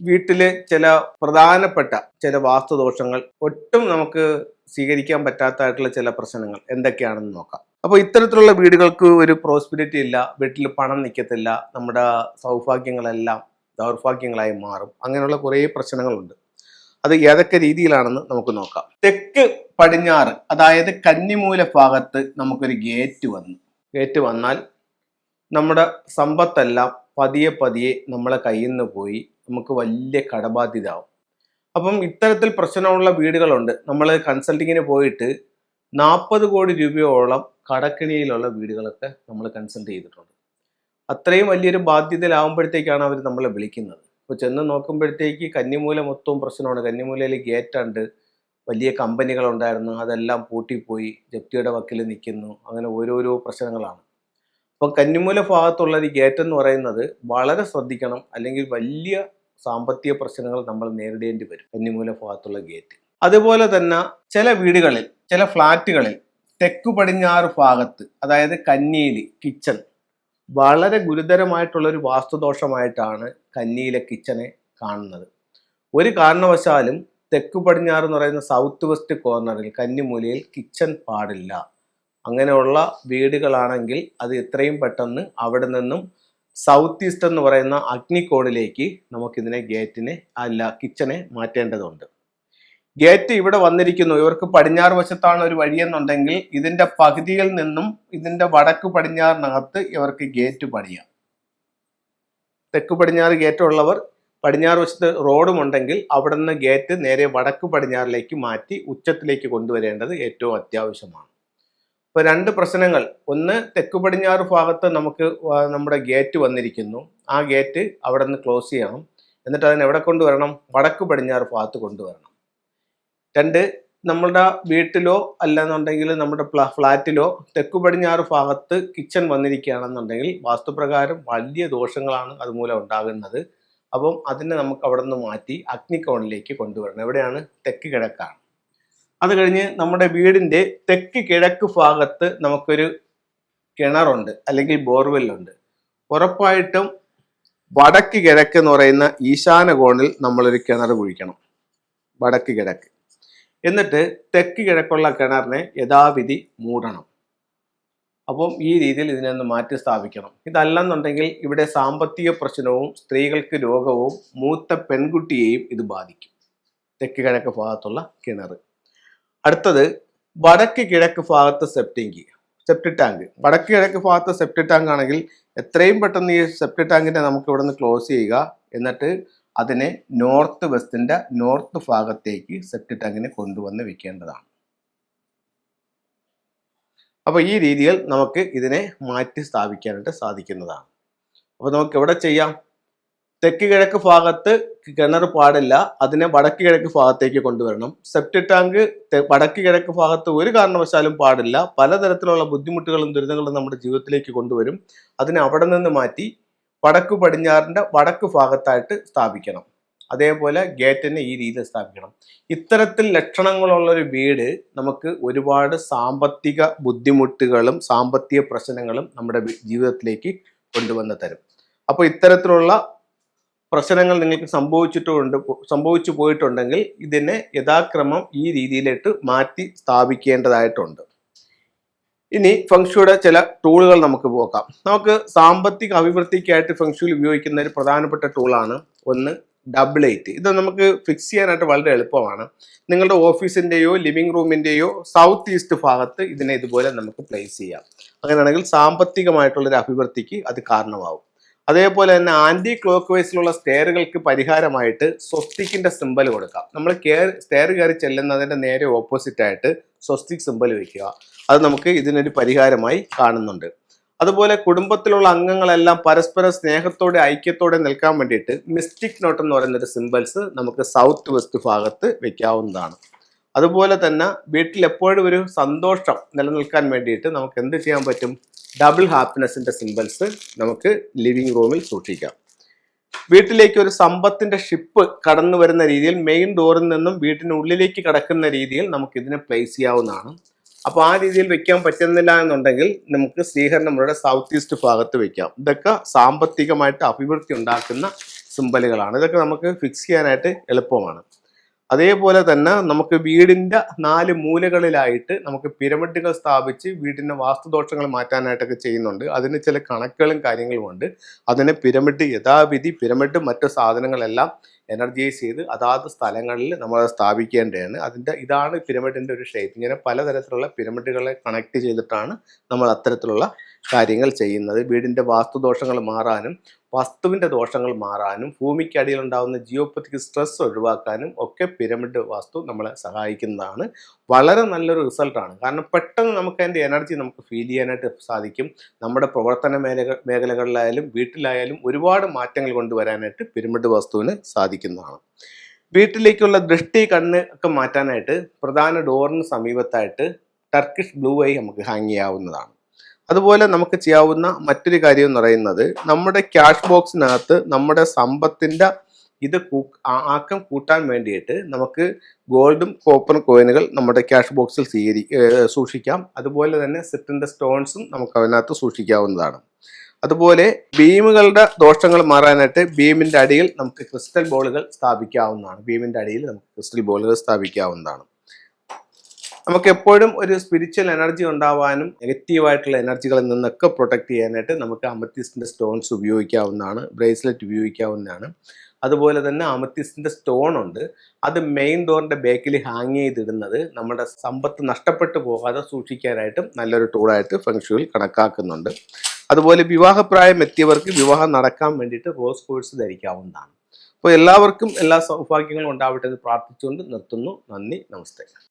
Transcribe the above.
വീട്ടിലെ ചില പ്രധാനപ്പെട്ട ചില വാസ്തുദോഷങ്ങൾ ഒട്ടും നമുക്ക് സ്വീകരിക്കാൻ പറ്റാത്തതായിട്ടുള്ള ചില പ്രശ്നങ്ങൾ എന്തൊക്കെയാണെന്ന് നോക്കാം. അപ്പോൾ ഇത്തരത്തിലുള്ള വീടുകൾക്ക് ഒരു പ്രോസ്പിരിറ്റി ഇല്ല വീട്ടിൽ പണം നിൽക്കത്തില്ല നമ്മുടെ സൗഭാഗ്യങ്ങളെല്ലാം ദൗർഭാഗ്യങ്ങളായി മാറും അങ്ങനെയുള്ള കുറേ പ്രശ്നങ്ങളുണ്ട്. അത് ഏതൊക്കെ രീതിയിലാണെന്ന് നമുക്ക് നോക്കാം. തെക്ക് പടിഞ്ഞാറ് അതായത് കന്നിമൂല ഭാഗത്ത് നമുക്കൊരു ഗേറ്റ് വന്നു. ഗേറ്റ് വന്നാൽ നമ്മുടെ സമ്പത്തെല്ലാം പതിയെ പതിയെ നമ്മളെ കയ്യിൽ നിന്ന് പോയി നമുക്ക് വലിയ കടബാധ്യത ആവും അപ്പം ഇത്തരത്തിൽ പ്രശ്നമുള്ള വീടുകളുണ്ട്. നമ്മൾ കൺസൾട്ടിങ്ങിന് പോയിട്ട് നാൽപ്പത് കോടി രൂപയോളം കടക്കിണിയിലുള്ള വീടുകളൊക്കെ നമ്മൾ കൺസൾട്ട് ചെയ്തിട്ടുണ്ട്. അത്രയും വലിയൊരു ബാധ്യതയിലാവുമ്പോഴത്തേക്കാണ് അവർ നമ്മളെ വിളിക്കുന്നത്. ഇപ്പോൾ ചെന്ന് നോക്കുമ്പോഴത്തേക്ക് കന്നിമൂല മൊത്തവും പ്രശ്നമാണ്. കന്നിമൂലയിൽ ഗേറ്റുണ്ട് വലിയ കമ്പനികളുണ്ടായിരുന്നു. അതെല്ലാം പൂട്ടിപ്പോയി. ജപ്തിയുടെ വക്കിൽ നിൽക്കുന്നു. അങ്ങനെ ഓരോരോ പ്രശ്നങ്ങളാണ്. അപ്പോൾ കന്നിമൂല ഭാഗത്തുള്ള ഒരു ഗേറ്റ് എന്ന് പറയുന്നത് വളരെ ശ്രദ്ധിക്കണം അല്ലെങ്കിൽ വലിയ സാമ്പത്തിക പ്രശ്നങ്ങൾ നമ്മൾ നേരിടേണ്ടി വരും കന്നിമൂല ഭാഗത്തുള്ള ഗേറ്റ് അതുപോലെ തന്നെ ചില വീടുകളിൽ ചില ഫ്ലാറ്റുകളിൽ തെക്കു പടിഞ്ഞാറ് ഭാഗത്ത് അതായത് കന്നിയിൽ കിച്ചൺ വളരെ ഗുരുതരമായിട്ടുള്ള ഒരു വാസ്തുദോഷമായിട്ടാണ് കന്നിയിലെ കിച്ചനെ കാണുന്നത്. ഒരു കാരണവശാലും തെക്കു പടിഞ്ഞാറ് എന്ന് പറയുന്ന സൗത്ത് വെസ്റ്റ് കോർണറിൽ കന്നിമൂലയിൽ കിച്ചൺ പാടില്ല. അങ്ങനെയുള്ള വീടുകളാണെങ്കിൽ അത് എത്രയും പെട്ടെന്ന് അവിടെ നിന്നും സൗത്ത് ഈസ്റ്റ് എന്ന് പറയുന്ന അഗ്നിക്കോണിലേക്ക് നമുക്കിതിനെ ഗേറ്റിനെ അല്ല കിച്ചനെ മാറ്റേണ്ടതുണ്ട്. ഗേറ്റ് ഇവിടെ വന്നിരിക്കുന്നു. ഇവർക്ക് പടിഞ്ഞാറ് വശത്താണ് ഒരു വഴിയെന്നുണ്ടെങ്കിൽ ഇതിന്റെ പകുതിയിൽ നിന്നും ഇതിന്റെ വടക്ക് പടിഞ്ഞാറിനകത്ത് ഇവർക്ക് ഗേറ്റ് പണിയാം. തെക്ക് പടിഞ്ഞാറ് ഗേറ്റുള്ളവർ പടിഞ്ഞാറ് വശത്ത് റോഡുമുണ്ടെങ്കിൽ അവിടെ നിന്ന് ഗേറ്റ് നേരെ വടക്ക് പടിഞ്ഞാറിലേക്ക് മാറ്റി ഉച്ചത്തിലേക്ക് കൊണ്ടുവരേണ്ടത് ഏറ്റവും അത്യാവശ്യമാണ്. ഇപ്പൊ രണ്ട് പ്രശ്നങ്ങൾ. ഒന്ന് തെക്ക് പടിഞ്ഞാറ് ഭാഗത്ത് നമുക്ക് നമ്മുടെ ഗേറ്റ് വന്നിരിക്കുന്നു. ആ ഗേറ്റ് അവിടെ നിന്ന് ക്ലോസ് ചെയ്യണം. എന്നിട്ട് അതിനെ എവിടെ കൊണ്ടുവരണം? വടക്ക് പടിഞ്ഞാറ് ഭാഗത്ത് കൊണ്ടുവരണം. രണ്ട് നമ്മളുടെ വീട്ടിലോ അല്ലെന്നുണ്ടെങ്കിൽ നമ്മുടെ ഫ്ലാറ്റിലോ തെക്ക് പടിഞ്ഞാറ് ഭാഗത്ത് കിച്ചൺ വന്നിരിക്കുകയാണെന്നുണ്ടെങ്കിൽ വാസ്തുപ്രകാരം വലിയ ദോഷങ്ങളാണ് അതുമൂലം ഉണ്ടാകുന്നത്. അപ്പം അതിനെ നമുക്ക് അവിടെ നിന്ന് മാറ്റി അഗ്നികോണിലേക്ക് കൊണ്ടുവരണം. എവിടെയാണ്? തെക്ക് കിഴക്കാണ്. അത് കഴിഞ്ഞ് നമ്മുടെ വീടിന്റെ തെക്ക് കിഴക്ക് ഭാഗത്ത് നമുക്കൊരു കിണറുണ്ട് അല്ലെങ്കിൽ ബോർവെല്ലുണ്ട്. ഉറപ്പായിട്ടും വടക്ക് കിഴക്ക് എന്ന് പറയുന്ന ഈശാന കോണിൽ നമ്മളൊരു കിണർ കുഴിക്കണം വടക്ക് കിഴക്ക്. എന്നിട്ട് തെക്ക് കിഴക്കുള്ള കിണറിനെ യഥാവിധി മൂടണം. അപ്പം ഈ രീതിയിൽ ഇതിനൊന്ന് മാറ്റി സ്ഥാപിക്കണം. ഇതല്ലെന്നുണ്ടെങ്കിൽ ഇവിടെ സാമ്പത്തിക പ്രശ്നവും സ്ത്രീകൾക്ക് രോഗവും മൂത്ത പെൺകുട്ടിയെയും ഇത് ബാധിക്കും. തെക്ക് കിഴക്ക് ഭാഗത്തുള്ള കിണർ. അടുത്തത് വടക്ക് കിഴക്ക് ഭാഗത്ത് സെപ്റ്റിങ്ക് സെപ്റ്റി ടാങ്ക് വടക്ക് കിഴക്ക് ഭാഗത്ത് സെപ്റ്റി ടാങ്ക് ആണെങ്കിൽ എത്രയും പെട്ടെന്ന് ഈ സെപ്റ്റി ടാങ്കിനെ നമുക്ക് ഇവിടെ നിന്ന് ക്ലോസ് ചെയ്യുക. എന്നിട്ട് അതിനെ നോർത്ത് വെസ്റ്റിന്റെ നോർത്ത് ഭാഗത്തേക്ക് സെപ്റ്റി ടാങ്കിനെ കൊണ്ടുവന്ന് വെക്കേണ്ടതാണ്. അപ്പോൾ ഈ രീതിയിൽ നമുക്ക് ഇതിനെ മാറ്റി സ്ഥാപിക്കാനായിട്ട് സാധിക്കുന്നതാണ്. അപ്പോൾ നമുക്ക് എവിടെ ചെയ്യാം? തെക്ക് കിഴക്ക് ഭാഗത്ത് കിണർ പാടില്ല. അതിനെ വടക്ക് കിഴക്ക് ഭാഗത്തേക്ക് കൊണ്ടുവരണം. സെപ്റ്റിക് ടാങ്ക് വടക്ക് കിഴക്ക് ഭാഗത്ത് ഒരു കാരണവശാലും പാടില്ല. പലതരത്തിലുള്ള ബുദ്ധിമുട്ടുകളും ദുരിതങ്ങളും നമ്മുടെ ജീവിതത്തിലേക്ക് കൊണ്ടുവരും. അതിനെ അവിടെ നിന്ന് മാറ്റി വടക്ക് പടിഞ്ഞാറിന്റെ വടക്ക് ഭാഗത്തായിട്ട് സ്ഥാപിക്കണം. അതേപോലെ ഗേറ്റിനെ ഈ രീതിയിൽ സ്ഥാപിക്കണം. ഇത്തരത്തിൽ ലക്ഷണങ്ങളുള്ള ഒരു വീട് നമുക്ക് ഒരുപാട് സാമ്പത്തിക ബുദ്ധിമുട്ടുകളും സാമ്പത്തിക പ്രശ്നങ്ങളും നമ്മുടെ ജീവിതത്തിലേക്ക് കൊണ്ടുവന്ന് തരും. അപ്പോൾ ഇത്തരത്തിലുള്ള പ്രശ്നങ്ങൾ നിങ്ങൾക്ക് സംഭവിച്ചിട്ടുണ്ട് സംഭവിച്ചു പോയിട്ടുണ്ടെങ്കിൽ ഇതിനെ യഥാക്രമം ഈ രീതിയിലേക്ക് മാറ്റി സ്ഥാപിക്കേണ്ടതായിട്ടുണ്ട്. ഇനി ഫംഗ്ഷയുടെ ചില ടൂളുകൾ നമുക്ക് നോക്കാം. നമുക്ക് സാമ്പത്തിക അഭിവൃദ്ധിക്കായിട്ട് ഫംഗ്ഷയിൽ ഉപയോഗിക്കുന്ന ഒരു പ്രധാനപ്പെട്ട ടൂളാണ് ഒന്ന് ഡബിൾ എയ്റ്റ്. ഇത് നമുക്ക് ഫിക്സ് ചെയ്യാനായിട്ട് വളരെ എളുപ്പമാണ്. നിങ്ങളുടെ ഓഫീസിന്റെയോ ലിവിംഗ് റൂമിന്റെയോ സൗത്ത് ഈസ്റ്റ് ഭാഗത്ത് ഇതിനെ ഇതുപോലെ നമുക്ക് പ്ലേസ് ചെയ്യാം. അങ്ങനെയാണെങ്കിൽ സാമ്പത്തികമായിട്ടുള്ളൊരു അഭിവൃദ്ധിക്ക് അത് കാരണമാവും. അതേപോലെ തന്നെ ആന്റി ക്ലോക്ക് വൈസിലുള്ള സ്റ്റെയറുകൾക്ക് പരിഹാരമായിട്ട് സ്വസ്തിക്കിന്റെ സിമ്പൽ കൊടുക്കാം. നമ്മൾ സ്റ്റെയർ കയറി ചെല്ലുന്നതിന്റെ നേരെ ഓപ്പോസിറ്റ് ആയിട്ട് സ്വസ്തിക് സിമ്പൽ വെക്കുക. അത് നമുക്ക് ഇതിനൊരു പരിഹാരമായി കാണുന്നുണ്ട്. അതുപോലെ കുടുംബത്തിലുള്ള അംഗങ്ങളെല്ലാം പരസ്പര സ്നേഹത്തോടെ ഐക്യത്തോടെ നിൽക്കാൻ വേണ്ടിയിട്ട് മിസ്റ്റിക് നോട്ട് എന്ന് പറയുന്ന ഒരു സിമ്പിൾസ് നമുക്ക് സൗത്ത് വെസ്റ്റ് ഭാഗത്ത് വെക്കാവുന്നതാണ്. അതുപോലെ തന്നെ വീട്ടിൽ എപ്പോഴും ഒരു സന്തോഷം നിലനിൽക്കാൻ വേണ്ടിയിട്ട് നമുക്ക് എന്ത് ചെയ്യാൻ പറ്റും? ഡബിൾ ഹാപ്പിനെസിന്റെ സിംബൽസ് നമുക്ക് ലിവിംഗ് റൂമിൽ സൂക്ഷിക്കാം. വീട്ടിലേക്ക് ഒരു സമ്പത്തിന്റെ ഷിപ്പ് കടന്നു വരുന്ന രീതിയിൽ മെയിൻ ഡോറിൽ നിന്നും വീട്ടിനുള്ളിലേക്ക് കടക്കുന്ന രീതിയിൽ നമുക്ക് ഇതിനെ പ്ലേസ് ചെയ്യാവുന്നതാണ്. അപ്പോൾ ആ രീതിയിൽ വെക്കാൻ പറ്റുന്നില്ല എന്നുണ്ടെങ്കിൽ നമുക്ക് ശ്രീഹരൻ സൗത്ത് ഈസ്റ്റ് ഭാഗത്ത് വെക്കാം. ഇതൊക്കെ സാമ്പത്തികമായിട്ട് അഭിവൃദ്ധി ഉണ്ടാക്കുന്ന സിമ്പലുകളാണ് ഇതൊക്കെ നമുക്ക് ഫിക്സ് ചെയ്യാനായിട്ട് എളുപ്പമാണ്. അതേപോലെ തന്നെ നമുക്ക് വീടിന്റെ നാല് മൂലകളിലായിട്ട് നമുക്ക് പിരമിഡുകൾ സ്ഥാപിച്ച് വീടിന്റെ വാസ്തുദോഷങ്ങൾ മാറ്റാനായിട്ടൊക്കെ ചെയ്യുന്നുണ്ട്. അതിന് ചില കണക്കുകളും കാര്യങ്ങളും ഉണ്ട് അതിന് പിരമിഡ് യഥാവിധി പിരമിഡ് മറ്റു സാധനങ്ങളെല്ലാം എനർജൈസ് ചെയ്ത് അതാത് സ്ഥലങ്ങളിൽ നമ്മൾ സ്ഥാപിക്കേണ്ടതാണ്. അതിന്റെ ഇതാണ് പിരമിഡിന്റെ ഒരു ഷേപ്പ് ഇങ്ങനെ പലതരത്തിലുള്ള പിരമിഡുകളെ കണക്ട് ചെയ്തിട്ടാണ് നമ്മൾ അത്തരത്തിലുള്ള കാര്യങ്ങൾ ചെയ്യുന്നത്. വീടിന്റെ വാസ്തുദോഷങ്ങൾ മാറാനും വസ്തുവിന്റെ ദോഷങ്ങൾ മാറാനും ഭൂമിക്കടിയിൽ ഉണ്ടാകുന്ന ജിയോപ്പത്തിക് സ്ട്രെസ് ഒഴിവാക്കാനും ഒക്കെ പിരമിഡ് വാസ്തു നമ്മളെ സഹായിക്കുന്നതാണ്. വളരെ നല്ലൊരു റിസൾട്ടാണ് കാരണം പെട്ടെന്ന് നമുക്ക് അതിന്റെ എനർജി നമുക്ക് ഫീൽ ചെയ്യാനായിട്ട് സാധിക്കും. നമ്മുടെ പ്രവർത്തന മേഖല മേഖലകളിലായാലും വീട്ടിലായാലും ഒരുപാട് മാറ്റങ്ങൾ കൊണ്ടുവരാനായിട്ട് പിരമിഡ് വസ്തുവിന് സാധിക്കുന്നതാണ് വീട്ടിലേക്കുള്ള ദൃഷ്ടി കണ്ണ് ഒക്കെ മാറ്റാനായിട്ട് പ്രധാന ഡോറിന് സമീപത്തായിട്ട് ടർക്കിഷ് ബ്ലൂ ഐ നമുക്ക് ഹാങ് ചെയ്യാവുന്നതാണ്. അതുപോലെ നമുക്ക് ചെയ്യാവുന്ന മറ്റൊരു കാര്യം എന്ന് പറയുന്നത് നമ്മുടെ ക്യാഷ് ബോക്സിനകത്ത് നമ്മുടെ സമ്പത്തിന്റെ ഇത് ആക്കം കൂട്ടാൻ വേണ്ടിയിട്ട് നമുക്ക് ഗോൾഡും കോപ്പർ കോയിനുകൾ നമ്മുടെ ക്യാഷ് ബോക്സിൽ സ്വീകരി സൂക്ഷിക്കാം. അതുപോലെ തന്നെ സിറ്റിന്റെ സ്റ്റോൺസും നമുക്ക് അതിനകത്ത് സൂക്ഷിക്കാവുന്നതാണ്. അതുപോലെ ബീമുകളുടെ ദോഷങ്ങൾ മാറാനായിട്ട് ബീമിന്റെ അടിയിൽ നമുക്ക് ക്രിസ്റ്റൽ ബോളുകൾ സ്ഥാപിക്കാവുന്നതാണ്. ബീമിന്റെ അടിയിൽ നമുക്ക് ക്രിസ്റ്റൽ ബോളുകൾ സ്ഥാപിക്കാവുന്നതാണ്. നമുക്ക് എപ്പോഴും ഒരു സ്പിരിച്വൽ എനർജി ഉണ്ടാവാനും നെഗറ്റീവായിട്ടുള്ള എനർജികളിൽ നിന്നൊക്കെ പ്രൊട്ടക്ട് ചെയ്യാനായിട്ട് നമുക്ക് അമത്തിസ്റ്റിന്റെ സ്റ്റോൺസ് ഉപയോഗിക്കാവുന്നതാണ് ബ്രേസ്ലെറ്റ് ഉപയോഗിക്കാവുന്നതാണ്. അതുപോലെ തന്നെ അമത്തിസ്റ്റിന്റെ സ്റ്റോൺ ഉണ്ട്. അത് മെയിൻ ഡോറിന്റെ ബേക്കിൽ ഹാങ് ചെയ്തിടുന്നത് നമ്മുടെ സമ്പത്ത് നഷ്ടപ്പെട്ടു പോകാതെ സൂക്ഷിക്കാനായിട്ടും നല്ലൊരു ടൂളായിട്ട് ഫെങ്ഷുവിൽ കണക്കാക്കുന്നുണ്ട്. അതുപോലെ വിവാഹപ്രായം എത്തിയവർക്ക് വിവാഹം നടക്കാൻ വേണ്ടിയിട്ട് റോസ് കോഴ്സ് ധരിക്കാവുന്നതാണ്. അപ്പോൾ എല്ലാവർക്കും എല്ലാ സൗഭാഗ്യങ്ങളും ഉണ്ടാവട്ടെ എന്ന് പ്രാർത്ഥിച്ചുകൊണ്ട് നിർത്തുന്നു. നന്ദി നമസ്തേ.